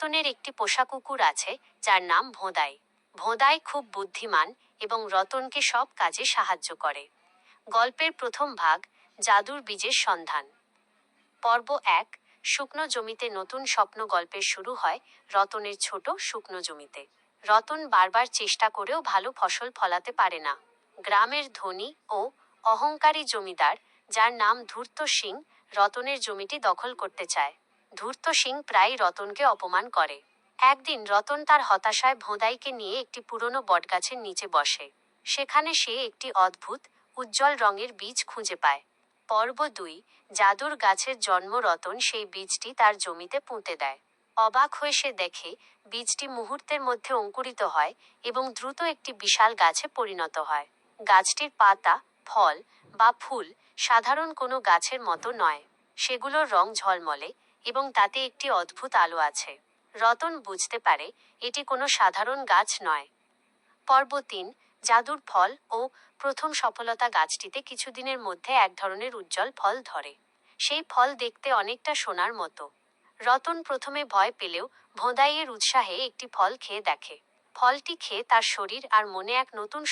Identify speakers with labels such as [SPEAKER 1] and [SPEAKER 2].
[SPEAKER 1] রতনের একটি পোষা কুকুর আছে, যার নাম ভোঁদাই। ভোঁদাই খুব বুদ্ধিমান এবং রতনকে সব কাজে সাহায্য করে। গল্পের প্রথম ভাগ, জাদুর বীজের সন্ধান। পর্ব এক, শুকনো জমিতে নতুন স্বপ্ন গল্পের শুরু হয় রতনের ছোট শুকনো জমিতে। রতন বারবার চেষ্টা করেও ভালো ফসল ফলাতে পারে না। গ্রামের ধনী ও অহংকারী জমিদার, যার নাম ধূর্ত সিং, রতনের জমিটি দখল করতে চায়। ধূর্ত সিং প্রায় রতনকে অপমান করে। একদিন রতন তার হতাশায় ভোঁদাইকে নিয়ে একটি পুরনো বটগাছের নিচে বসে। সেখানে সে একটি অদ্ভুত, উজ্জ্বল রঙের বীজ খুঁজে পায়। পর্ব দুই, জাদুর গাছের জন্ম রতন সেই বীজটি তার জমিতে পুঁতে দেয়। অবাক হয়ে সে দেখে বীজটি মুহূর্তের মধ্যে অঙ্কুরিত হয় এবং দ্রুত একটি বিশাল গাছে পরিণত হয়। গাছটির পাতা, ফল বা ফুল সাধারণ কোনো গাছের মতো নয়। সেগুলোর রং ঝলমলে এবং তাতে একটি অদ্ভুত আলো আছে। রতন বুঝতে পারে এটি কোনো সাধারণ গাছ নয়। পর্ব তিন, জাদুর ফল ও প্রথম সফলতা গাছটিতে কিছুদিনের মধ্যে এক ধরনের উজ্জ্বল ফল ধরে। সেই ফল দেখতে অনেকটা সোনার মতো। রতন প্রথমে ভয় পেলেও ভোঁদাইয়ের উৎসাহে একটি ফল খেয়ে দেখে। ফলটি খেয়ে তার শরীর আর মনে এক নতুন